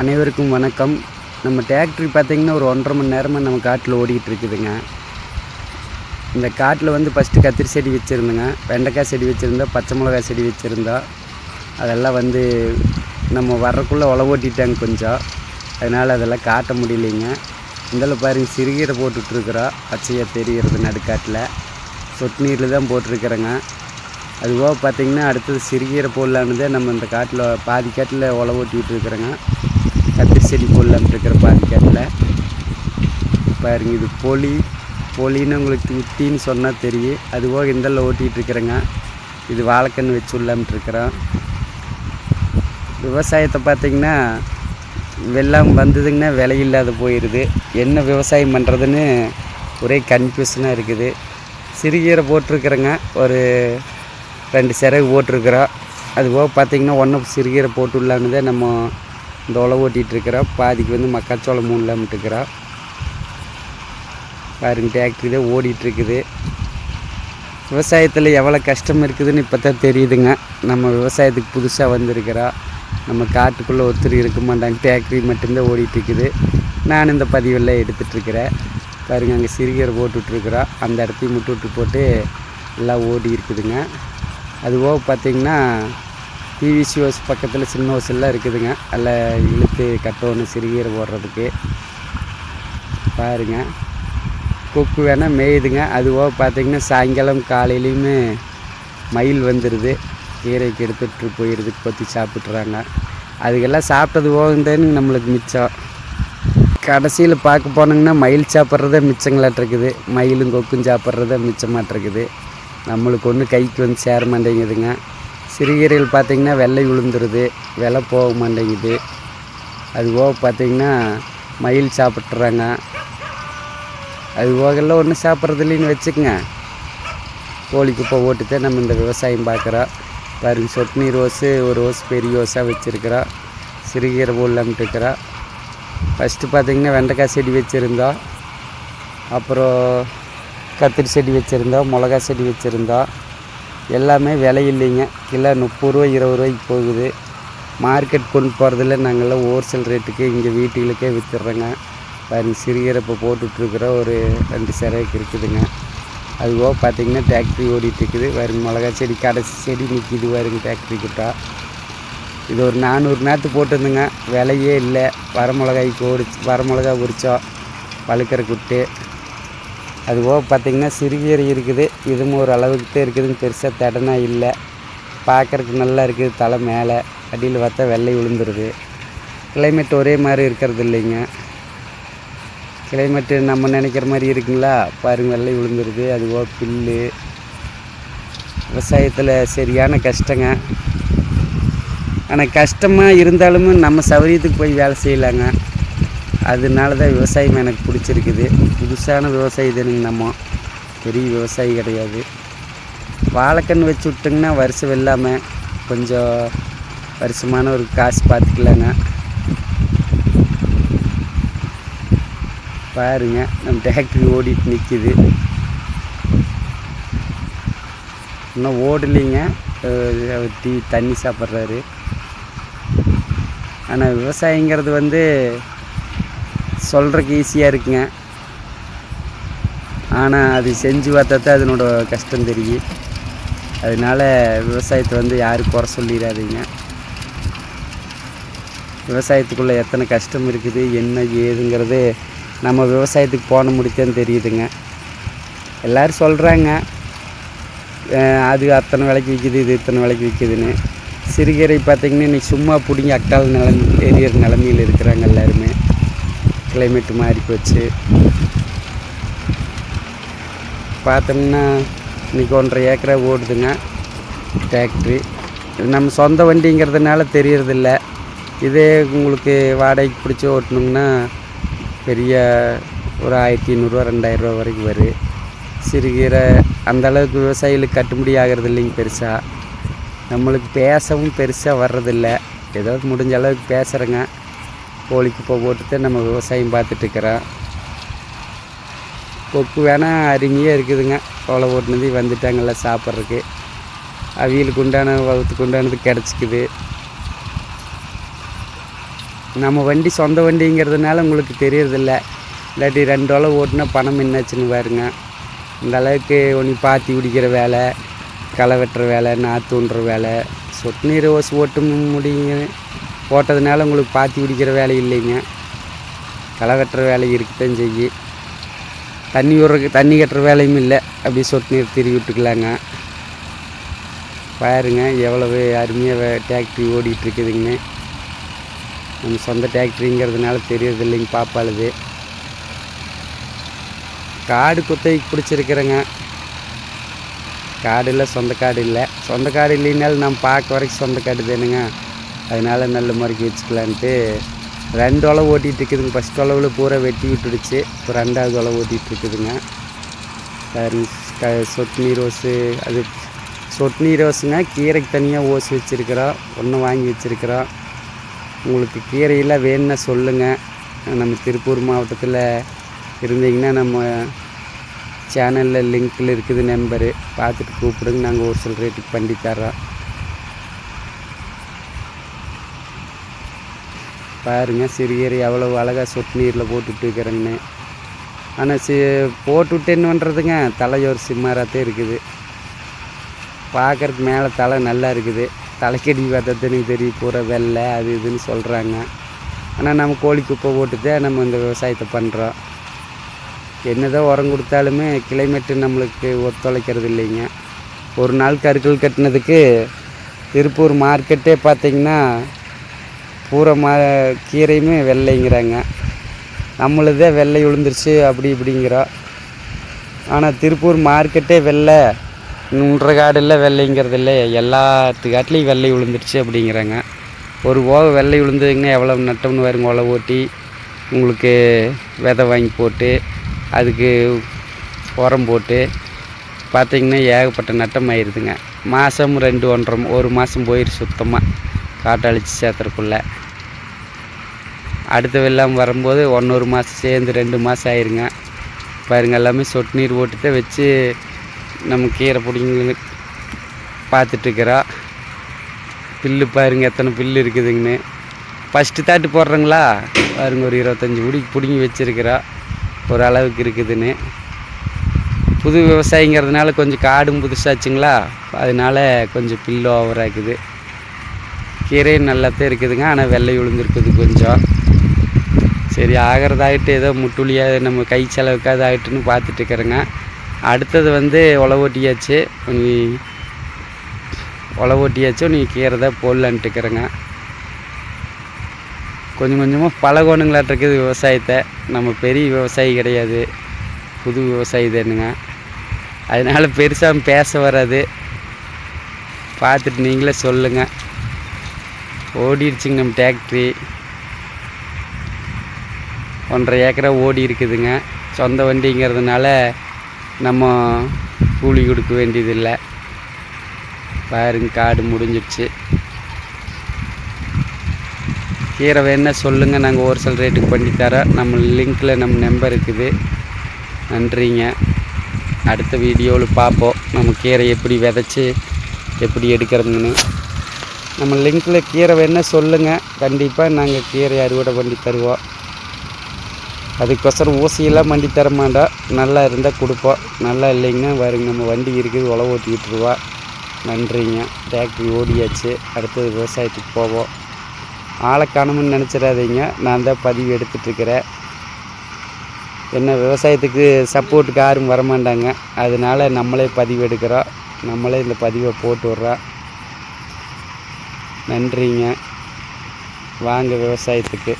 அனைவருக்கும் வணக்கம். நம்ம டிராக்டர் பார்த்திங்கன்னா ஒரு ஒன்றரை மணி நேரமாக நம்ம காட்டில் ஓடிக்கிட்டு இருக்குதுங்க. இந்த காட்டில் வந்து ஃபஸ்ட்டு கத்திரி செடி வச்சுருந்தோங்க. வெண்டைக்காய் செடி வச்சுருந்தோம் பச்சை மிளகாய் செடி வச்சுருந்தோம் அதெல்லாம் வந்து நம்ம வர்றக்குள்ளே உழவு ஓட்டிட்டாங்க கொஞ்சம். அதனால் அதெல்லாம் காட்ட முடியலைங்க. இதில் பாருங்க சிறுகீரை போட்டுட்ருக்குறோம் பச்சையாக தெரிகிறது நடுக்காட்டில். சொட்டு நீரில் தான் போட்டிருக்கிறேங்க. அதுபோக பார்த்திங்கன்னா அடுத்தது சிறுகீரை போடலான்னு நம்ம இந்த காட்டில் பாதி காட்டில் உழவு ஓட்டிகிட்டு இருக்கிறேங்க. கத்திரி செடி போடலான்ட்டு இருக்கிற பாருங்க இது பொலி. பொலின்னு உங்களுக்கு உத்தின்னு சொன்னால் தெரியும். அதுபோக போக ஓட்டிகிட்டு இருக்கிறேங்க. இது வாழைக்கன்று வச்சு விடலான்ட்டு விவசாயத்தை பார்த்திங்கன்னா வெள்ளம் வந்ததுங்கன்னா விலை இல்லாத போயிடுது என்ன விவசாயம் பண்ணுறதுன்னு ஒரே கன்ஃபியூஷனாக இருக்குது. சிறுகீரை போட்டிருக்கிறேங்க. ஒரு ரெண்டு சிறகு போட்டிருக்கிறோம். அதுபோக பார்த்திங்கன்னா ஒன்றும் சிறுகீரை போட்டு விடலான்னு தான் நம்ம இந்த உழவு ஓட்டிகிட்டு இருக்கிறோம் பாதிக்கு வந்து மக்காச்சோளம் மூணு இல்லாமட்டு பாருங்க டிராக்டர் தான் ஓடிட்டுருக்குது விவசாயத்தில் எவ்வளோ கஷ்டம் இருக்குதுன்னு இப்போ தான் தெரியுதுங்க. நம்ம விவசாயத்துக்கு புதுசாக வந்திருக்கிறோம் நம்ம காட்டுக்குள்ளே ஒருத்தர் இருக்க மாட்டாங்க. டிராக்டரி மட்டும்தான் ஓடிட்டுருக்குது நான் இந்த பதிவெல்லாம் எடுத்துகிட்ருக்கிறேன். பாருங்க அங்கே சிறுகர் போட்டுட்ருக்குறோம் அந்த இடத்தையும் முட்டு விட்டு போட்டு எல்லாம் ஓடி இருக்குதுங்க அதுபோக பார்த்திங்கன்னா பிவிசி ஹோஸ் பக்கத்தில் சின்ன ஹவுஸ் எல்லாம் இருக்குதுங்க. அதில் இழுத்து கட்டணும் சிறுகீரை போடுறதுக்கு. பாருங்க. கொக்கு வேணால் மேயுதுங்க. அதுபோக பார்த்திங்கன்னா சாயங்காலம் காலையிலையுமே மயில் வந்துடுது கீரைக்கு எடுத்துகிட்டு போயிடுது கொத்தி சாப்பிட்றாங்க அதுக்கெல்லாம் சாப்பிட்டது போகுதுன்னு நம்மளுக்கு மிச்சம். கடைசியில் பார்க்க போனோங்கன்னா மயில் சாப்பிட்றதே மிச்சங்களாட்டிருக்குது மயிலும் கொக்கும் சாப்பிட்றதே மிச்சமாட்டிருக்குது நம்மளுக்கு ஒன்று கைக்கு வந்து சேர மாட்டேங்குதுங்க. சிறுகீரைகள் பார்த்திங்கன்னா வெள்ளை விழுந்துருது வெலை போக மாட்டேங்குது. அது போக பார்த்திங்கன்னா மயில் சாப்பிட்றாங்க. அது போகலாம் ஒன்றும் சாப்பிட்றது இல்லைன்னு வச்சுக்கோங்க. கோழி குப்பை ஓட்டுத்தே நம்ம இந்த விவசாயம் பார்க்குறோம் பாருங்க சொட்டு நீர் ஓசு ஒரு ரோஸ் பெரிய ரோஸாக வச்சுருக்குறோம் சிறுகீரை போடலாம்ட்டு இருக்கிறோம் ஃபஸ்ட்டு பார்த்திங்கன்னா வெண்டைக்காய் செடி வச்சுருந்தோம் அப்புறம் கத்திரி செடி வச்சுருந்தோம் மிளகா செடி வச்சுருந்தோம் எல்லாமே விலை இல்லைங்க. கிலோ முப்பது ரூபா இருபது ரூபாய்க்கு போகுது. மார்க்கெட் கொண்டு போகிறதில்ல நாங்கள்லாம் ஹோல்சேல் ரேட்டுக்கு இங்கே வீட்டுகளுக்கே விற்றுறோங்க பாருங்க சிறுகீரை இப்போ ஒரு ரெண்டு சிறைக்கு இருக்குதுங்க. அதுபோக பார்த்திங்கன்னா டிராக்டரி ஓடிட்டுருக்குது இருக்குது மிளகா செடி கடைசி செடி நிற்கிது வருங்க டிராக்டரி கிட்ட. இது ஒரு நானூறு நாற்று போட்டிருந்துங்க. விலையே இல்லை. வர மிளகாய்க்கு ஓடிச்சு வரமிளகா உரித்தோம் பழுக்கிற குட்டு. அதுபோக பார்த்திங்கன்னா சிறுகீரை இருக்குது. இதுவும் ஒரு அளவுக்கு தான் இருக்குதுங்க பெருசாக தடனா இல்லை. பார்க்குறதுக்கு நல்லா இருக்குது. தலை மேலே. அடியில் பார்த்தா வெள்ளை விழுந்துருது. கிளைமேட் ஒரே மாதிரி இருக்கிறது இல்லைங்க. கிளைமேட்டு நம்ம நினைக்கிற மாதிரி இருக்குங்களா? பாருங்க வெள்ளை விழுந்துருது. அதுபோக புல்லு. விவசாயத்தில் சரியான கஷ்டங்க. ஆனால் கஷ்டமாக இருந்தாலும் நம்ம சௌரியத்துக்கு போய் வேலை செய்யலாங்க. அதனால தான் விவசாயம் எனக்கு வச்சுருக்குது. புதுசான விவசாயி தானுங்க நம்ம? பெரிய விவசாயி கிடையாது. வாழைக்கன்று வச்சு விட்டிங்கன்னா வருஷம் வெல்லாமல் கொஞ்சம் வருஷமான ஒரு காசு பார்த்துக்கலாங்க. பாருங்க நம்ம டிராக்டர் ஓடிட்டு நிற்கிது இன்னும் ஓடலைங்க. அவர் டீ தண்ணி சாப்பிட்றாரு. ஆனால் விவசாயங்கிறது வந்து சொல்கிறக்கு ஈஸியாக இருக்குங்க. ஆனால் அது செஞ்சு பார்த்தா தான் அதனோட கஷ்டம் தெரியும். அதனால விவசாயத்தை வந்து யாரும் குறை சொல்லிடாதீங்க. விவசாயத்துக்குள்ளே எத்தனை கஷ்டம் இருக்குது என்ன ஏதுங்கிறது நம்ம விவசாயத்துக்கு போன முடித்தேன்னு தெரியுதுங்க. எல்லோரும் சொல்கிறாங்க அது அத்தனை விலைக்கு விற்கிது இது இத்தனை விலைக்கு விற்கிதுன்னு சிறுகீரை பார்த்திங்கன்னா இன்றைக்கி சும்மா பிடிங்கி அக்கால் நிலம் எரியற நிலமையில் இருக்கிறாங்க எல்லாருமே. கிளைமேட்டு மாறி போச்சு. பார்த்தோம்னா இன்றைக்கி ஒன்றரை ஏக்கரா ஓடுதுங்க டிராக்ட்ரி இது நம்ம சொந்த வண்டிங்கிறதுனால தெரியறதில்ல. இதே உங்களுக்கு வாடகைக்கு பிடிச்சி ஓட்டணுங்கன்னா பெரிய ஒரு ஆயிரத்தி ஐநூறுரூவா ரெண்டாயிரரூவா வரைக்கும் வரும். சிறுகீரை அந்த அளவுக்கு விவசாயிகளுக்கு கட்டுப்படி ஆகிறது இல்லைங்க பெருசாக நம்மளுக்கு பேசவும் பெருசாக வர்றதில்ல. ஏதாவது முடிஞ்ச அளவுக்கு பேசுகிறேங்க கோழிக்கு இப்போ போட்டுட்டு நம்ம விவசாயம் பார்த்துட்ருக்குறோம் கொக்கு வேணால் அருமையாக இருக்குதுங்க. கோலை ஓட்டுனது வந்துட்டாங்கல்ல சாப்பிட்றதுக்கு. அவியலுக்கு உண்டான வகுத்துக்கு உண்டானது கிடச்சிக்குது. நம்ம வண்டி சொந்த வண்டிங்கிறதுனால உங்களுக்கு தெரியறதில்ல. இல்லாட்டி ரெண்டு ஓலை ஓட்டுனா பணம் என்னாச்சுன்னு பாருங்க. இந்த அளவுக்கு ஒன்று பாத்தி பிடிக்கிற வேலை களை வெட்டுற வேலை நாற்று ஊன்ற வேலை சொட்டு நீர் ஓசு ஓட்டும் முடியுங்க போட்டதுனால உங்களுக்கு பாத்தி பிடிக்கிற வேலை இல்லைங்க. களை வெட்டுற வேலை இருக்குதான் செய்யி தண்ணி விட்றதுக்கு தண்ணி கட்டுற வேலையும் இல்லை. அப்படியே சொட்டு நீர் திருவி விட்டுக்கலாங்க. பாருங்க எவ்வளவு அருமையாக டிராக்டரி ஓடிட்டு இருக்குதுங்கன்னு நம்ம சொந்த டிராக்டரிங்கிறதுனால தெரியறது இல்லைங்க பாப்பாளுது. காடு குத்தகைக்கு பிடிச்சிருக்கிறேங்க. காடு இல்லை சொந்த காடு இல்லை. சொந்த காடு இல்லைனாலும் நம்ம பார்க்க வரைக்கும் சொந்த காடு தானுங்க. அதனால் நல்ல முறைக்கு வச்சுக்கலான்ட்டு ரெண்டு உழவு ஓட்டிகிட்டு இருக்குதுங்க. ஃபஸ்ட் உழவில் பூரா வெட்டி விட்டுடுச்சு. இப்போ ரெண்டாவது உழவு ஓட்டிகிட்ருக்குதுங்க க- சொட்டு நீர் ஓசு அது சொட்டு நீர் ஓசுங்க கீரைக்கு தனியாக ஓசு வச்சுருக்கிறோம். ஒன்று வாங்கி வச்சுருக்கிறோம். உங்களுக்கு கீரையெல்லாம் வேணும்னா சொல்லுங்கள் நம்ம திருப்பூர் மாவட்டத்தில் இருந்தீங்கன்னா நம்ம சேனலில் லிங்க்கில் இருக்குது நம்பரு பார்த்துட்டு கூப்பிடுங்க. நாங்கள் ஒரு சில ரேட்டுக்கு பண்ணி தர்றோம். பாருங்க சிறுகீரை எவ்வளோ அழகாக சொட்டு நீரில் போட்டுட்டு இருக்கிறேன்னு. ஆனால் சி போட்டுவிட்டு என்ன பண்ணுறதுங்க தலையோர் சிம்மாராத்தே இருக்குது. பார்க்கறதுக்கு மேலே தலை நல்லா இருக்குது. தலைக்கடி பார்த்ததுன்னு தெரியும் பூரா வெள்ளை அது இதுன்னு சொல்கிறாங்க ஆனால் நம்ம கோழி குப்பை போட்டு தான் நம்ம இந்த விவசாயத்தை பண்ணுறோம் என்னதான் உரம் கொடுத்தாலுமே கிளைமேட்டு நம்மளுக்கு ஒத்துழைக்கிறது இல்லைங்க. ஒரு நாள் கருக்கள் கட்டினதுக்கு திருப்பூர் மார்க்கெட்டே பார்த்திங்கன்னா பூரா மா கீரையுமே வெள்ளைங்கிறாங்க. நம்மளுதே வெள்ளை விழுந்துருச்சு அப்படி இப்படிங்கிறோம் ஆனால் திருப்பூர் மார்க்கெட்டே வெள்ளை. நுன்ற காடில் வெள்ளைங்கிறது இல்லை. எல்லாத்துக்காட்டிலையும் வெள்ளை விழுந்துருச்சு அப்படிங்கிறாங்க. ஒரு போக வெள்ளை விழுந்ததுங்கன்னா எவ்வளோ நட்டம்னு வருங்க உழவு ஓட்டி. உங்களுக்கு விதை வாங்கி போட்டு அதுக்கு உரம் போட்டு. பார்த்திங்கன்னா ஏகப்பட்ட நட்டம் ஆயிடுதுங்க மாதம் ரெண்டு ஒன்றரை ஒரு மாதம் போயிடுச்சு சுத்தமாக காட்டழிச்சு சேர்த்துறக்குள்ளே அடுத்த வெள்ளம் வரும்போது ஒன்றொரு மாதம் சேர்ந்து ரெண்டு மாதம் ஆயிருங்க. பாருங்கள் எல்லாமே சொட்டு நீர் போட்டுட்டு வச்சு நம்ம கீரை பிடிங்க பார்த்துட்ருக்குறோம் பில்லு பாருங்க எத்தனை பில்லு இருக்குதுங்கன்னு. ஃபஸ்ட்டு தாட்டு போடுறோங்களா? பாருங்க ஒரு இருபத்தஞ்சி பிடிக்கி பிடுங்கி வச்சுருக்குறோம் ஒரு அளவுக்கு இருக்குதுன்னு. புது விவசாயிங்கிறதுனால கொஞ்சம் காடும் புதுசாச்சுங்களா? அதனால கொஞ்சம் பில்லு ஓவராக இருக்குது கீரையும் நல்லாத்தான் இருக்குதுங்க ஆனால் வெள்ளை விழுந்துருக்குது கொஞ்சம். சரி ஆகிறதாகிட்டு ஏதோ முட்டுலியாக நம்ம கை செலவுக்காவது ஆகிட்டுன்னு பார்த்துட்டு இருக்கிறேங்க அடுத்தது வந்து உழவோட்டியாச்சு நீ உழவோட்டியாச்சும் நீ கீரை தான் போடலான்ட்டு இருக்கிறேங்க கொஞ்சம் கொஞ்சமாக பழகணுங்களாட்டிருக்குது விவசாயத்தை. நம்ம பெரிய விவசாயி கிடையாது. புது விவசாயி தானுங்க அதனால் பெருசாக பேச வராது. பார்த்துட்டு நீங்களே சொல்லுங்கள் ஓடிடுச்சுங்க நம்ம டேக்ட்ரி ஒன்றரை ஏக்கரை ஓடி இருக்குதுங்க. சொந்த வண்டிங்கிறதுனால நம்ம கூலி கொடுக்க வேண்டியதில்லை. பாருங்க காடு முடிஞ்சிடுச்சு. கீரை வேணால் சொல்லுங்கள் நாங்கள் ஒரு சில ரேட்டுக்கு பண்ணித்தரோம் நம்ம லிங்க்கில் நம்ம நம்பர் இருக்குது. நன்றிங்க. அடுத்த வீடியோவில் பார்ப்போம். நம்ம கீரை எப்படி விதைச்சி எப்படி எடுக்கிறதுன்னு. நம்ம லிங்க்கில் கீரை வேணால் சொல்லுங்கள் கண்டிப்பாக நாங்கள் கீரை அறுவடை பண்ணி தருவோம். அதுக்கொசரம் ஊசியெல்லாம் மண்டி தர மாட்டோம் நல்லா இருந்தால் கொடுப்போம் நல்லா இல்லைங்கன்னா வருங்க நம்ம வண்டி இருக்குது உழவு ஓட்டிக்கிட்டுருவா நன்றிங்க. டிராக்டரி ஓடியாச்சு. அடுத்தது விவசாயத்துக்கு போவோம். ஆளை காணும்னு நினச்சிடாதீங்க. நான் தான் பதிவு எடுத்துட்ருக்கிறேன் என்ன விவசாயத்துக்கு சப்போர்ட்டுக்கு யாரும் வரமாட்டாங்க. அதனால நம்மளே பதிவு எடுக்கிறோம். நம்மளே இந்த பதிவை போட்டு விட்றோம். நன்றிங்க. வாங்க விவசாயத்துக்கு.